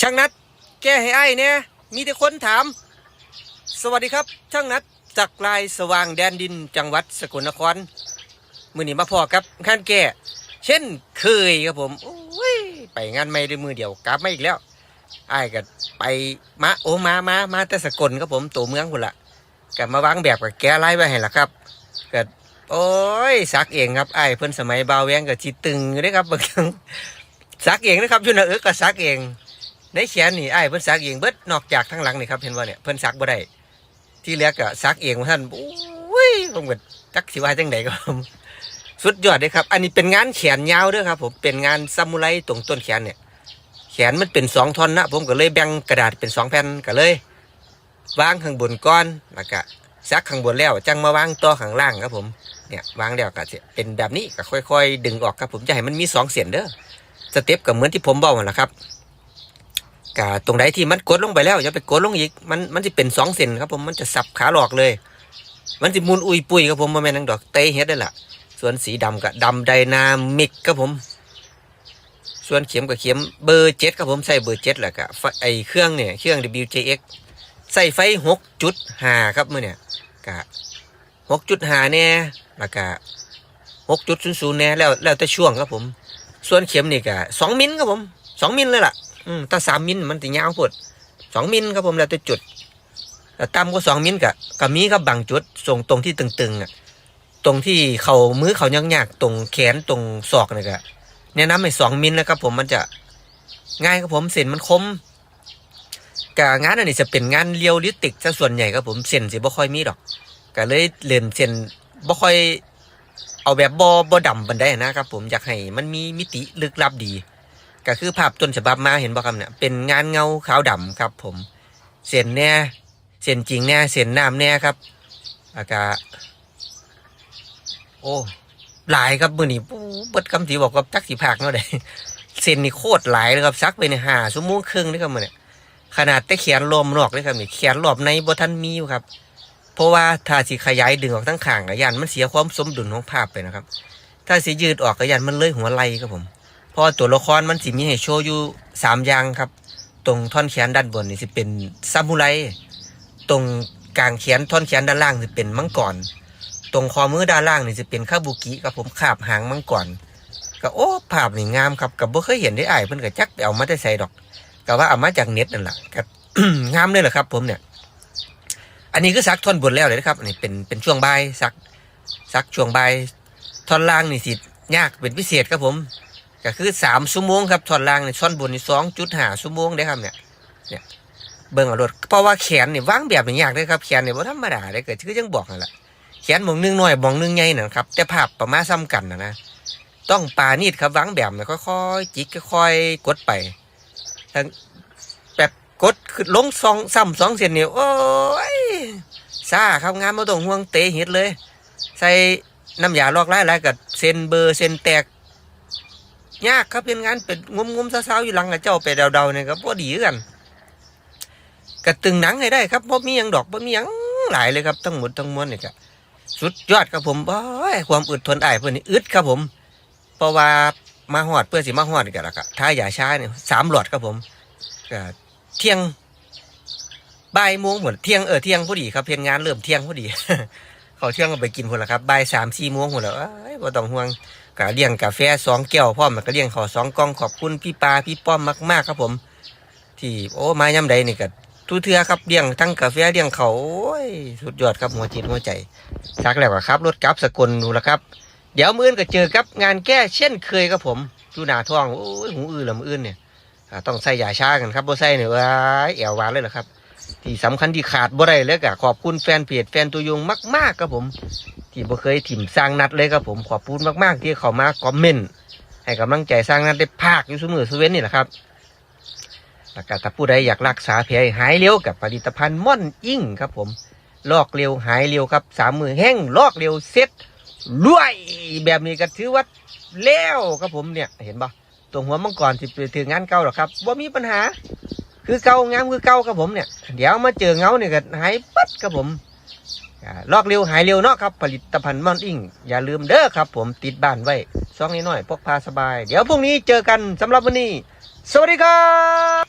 ช่างนัดแก้ให้ไอ้เนี่ยมีแต่คนถาม สวัสดีครับ ช่างนัดจากลายสว่างแดนดินจังหวัดสกลนครมือนี้มาพอครับงานแก้เช่นเคยครับผมโอ้ยไปงานไม่ได้มือเดียวกลับมาอีกแล้วไอ้ก็ไปมาโอ้มามามาแต่สกลครับผมตัวเมืองพุ่นละก็มาวางแบบกับแก้ไล่ไว้ให้ละครับก็โอ้ยซักเองครับไอ้เพิ่นสมัยบาวแวงก็จิตึงอยู่เด้ครับบางครั้งซักเองนะครับชุนเอิกก็ซักเอง ในแขนนี่ไอ้เพิ่นซักเองเบิดนอกจากทั้งหลังนี่ครับเห็นว่าเนี่ยเพิ่นซักบ่ได้ที่เหลือก็ซักเองท่านโอ้ยผมก็จักสิว่าจังไดก็สุดยอดเลยครับ อันนี้เป็นงานแขนยาวด้วยครับ ผมเป็นงานซามูไรตรงต้นแขนเนี่ย แขนมันเป็นสองท่อนนะผมก็เลยแบ่งกระดาษเป็นสองแผ่นก็เลยวางข้างบนก้อนแล้วก็ซักข้างบนแล้วจังมาวางต่อข้างล่างครับผมเนี่ยวางแล้วก็จะเป็นแบบนี้ก็ค่อย ๆ ดึงออกครับผมจะให้มันมีสองเส้นเด้อสเต็ปก็เหมือนที่ผมบอกนั่นแหละครับ กตรงไหนที่มันกดลงไปแล้วอย่าไปกดลงอีกมันมันจะเป็นสองเซนครับผมมันจะสับขาหลอกเลย มันจะมุนอุยปุยครับผมมาแม่นังดอกเตยเฮ็ดได้ละส่วนสีดำกับดำไดนามิกครับผม ส่วนเข็มกับเข็มเบอร์เจ็ดครับผมใส่เบอร์เจ็ดแหละกะไอเครื่องเนี่ยเครื่อง WJX ใส่ไฟหกจุดห้าครับเมื่อเนี่ยกะหกจุดห้าเนี่ยแล้วก็หกจุดศูนย์ศูนย์เนี่ยแล้วแล้วแต่ช่วงครับผม ส่วนเข็มนี่กะสองมิลครับผมสองมิลเลยล่ะ อืมถ้าสามมิลมันจะยาวพดสองมิลครับผมแล้วแต่จุดต่ำกว่าสองมิลกะก็มีครับบางจุดส่งตรงที่ตึงๆอะตรงที่เขามือเขายากๆตรงแขนตรงศอกนี่กะแนะนำให้สองมิลนะครับผมมันจะง่ายครับผมเส้นมันคมกะงานอันนี้จะเป็นงานเรียวลิติกซะส่วนใหญ่ครับผมเส้นสิบ่ค่อยมีดอกก็เลยเล่นเส้นบ่ค่อยเอาแบบบอบอดำบันไดนะครับผมอยากให้มันมีมิติลึกลับดี ก็คือภาพต้นฉบับมาเห็นบ่ครับเนี่ยเป็นงานเงาขาวดำครับ ผมเส้นแน่เส้นจริงแน่เส้นน้ำแน่ครับอากาโอ้หลายครับมือนี้ปู๊เบิดคำที่บอกกับจักสีภาคเนาะได้เส้นนี่โคตรหลายเลยครับซักไปในห้าชั่วโมงครึ่งนี่ครับมือเนี่ยขนาดแต่แขนรวมนอกเลยครับนี่แขนรอบในบทันมีอยู่ครับ เพราะว่าถ้าสิขยายดึงออกทั้งข้างกระยานมันเสียความสมดุลของภาพไปนะครับ ถ้าสิยืดออกกระยานมันเลยหัวไหลครับผม ราะตัวละครมันสิมีให้โชว์อยู่สามอย่างครับ ตรงท่อนแขนด้านบนนี่สิเป็นซามูไร ตรงกลางแขนท่อนแขนด้านล่างสิเป็นมังกร ตรงคอมือด้านล่างนี่สิเป็นคาบุกิครับผมขาบหางมังกรก็โอ้ภาพนี่งามครับกับบ่เคยเห็นได้อ้ายเพิ่นก็จักไปเอามาได้ใส่ดอกก็ว่าเอามาจากเน็ตนั่นแหละก็งามเลยแหละครับ ผมเนี่ย อันนี้คือซักท่อนบนแล้วเลยนะครับอันนี้เป็นเป็นช่วงใบซักซักช่วงใบท่อนล่างนี่สิยากเป็นพิเศษครับผม ก็คือสามชั่วโมงครับท่อนล่างในท่อนบนนี่สองจุดห้าชั่วโมงได้ครับเนี่ยเนี่ยเบิ่งเอารถเพราะว่าแขนนี่ว่างแบบนี่ยากเลยครับแขนนี่บ่ธรรมดาเลยเกิดคือจังบอกนั่นแหละแขนมองหนึงหน้อยมองหนึงใหญ่นั่นครับแต่ภาพประมาณซ้ำกันนะนะต้องปานีดครับวางแบบเนี่ยค่อยๆจิกค่อยๆกดไปทั้งแบบกดคือลงสองซ้ำสองเส้นเนี่ยโอ้ยซ่าครับงานมาต้องห่วงเตะเห็ดเลย ใส่น้ำยาลอกไล่ไล่กับเส้นเบอร์เส้นแตก ยากครับเป็นงานเป็นงมงมๆเศร้าๆอยู่หลังกับเจ้าไปเดาๆเนี่ยครับพอดีกันกระตึงหนังให้ได้ครับเพราะมีหยังดอกเพราะมีหยังหลายเลยครับทั้งหมดทั้งมวลเนี่ยครับสุดยอดครับผมโอ้ยความอึดทนอ้ายเพื่อนนี่อึดครับผม เพราะว่ามาหอดเพื่อสิมาหอดกันแล้วก็ท้ายยาช้าเนี่ยสามหลอดครับผมเที่ยงบ่ายโมงหมดเที่ยงเออเที่ยงพอดีครับเพียงงานเริ่มเที่ยงพอดีเขาเที่ยงก็ไปกินคนละครับบ่ายสามสี่โมงหมดแล้วเอ้ยบ่ต้องห่วง ก็เลี้ยงกาแฟสองแก้วพร้อมแล้วก็เลี้ยงข้าสองกล่องขอบคุณพี่ปาพี่ป้อมมากๆครับผม ที่โอ้มาย่ำใดนี่ก็ทุเทือครับเลี้ยงทั้งกาแฟเลี้ยงเขาโอ้ยสุดยอดครับหัวจิตหัวใจซักแล้วครับรถกับสกลดูแล้วครับ เดี๋ยวมื้อนก็เจอกับงานแก้เช่นเคยครับผมจูหนาท้องโอ้ยหูอื้อละมืออื่นเนี่ยต้องใส่ยาชากันครับบ่ใส่เนี่ยว้ายแอววานเลยเหรอครับ ที่สำคัญที่ขาดบ่ได้เลยก็ขอบคุณแฟนเพจแฟนตัวยงมาก ๆ ครับผม ที่บ่เคยถิ่มสร้างนัดเลยครับผมขอบคุณมาก ๆ ที่เขามาคอมเมนต์ให้กำลังใจสร้างนัดได้ภาคอยู่เสมอสเวนนี่แหละครับแล้วก็ถ้าผู้ใดอยากรักษาแผลให้หายเร็วกับผลิตภัณฑ์ม่อนอิงครับผมลอกเร็วหายเร็วครับสามมือแห้งลอกเร็วเซ็ตรวยแบบนี้ก็ถือว่าแล้วครับผมเนี่ยเห็นปะตรงหัวมังกรที่ไปถึงงานเก่าหรอกครับว่ามีปัญหา คือเก่างามคือเก่าครับผมเนี่ย เดี๋ยวมาเจอเงาเนี่ยก็หายปัดครับผม ลอกเร็วหายเร็วเนาะครับ ผลิตภัณฑ์มอนอิงอย่าลืมเด้อครับ ผมติดบ้านไว้ซองน้อยพกพาสบาย เดี๋ยวพรุ่งนี้เจอกันสำหรับวันนี้ สวัสดีครับ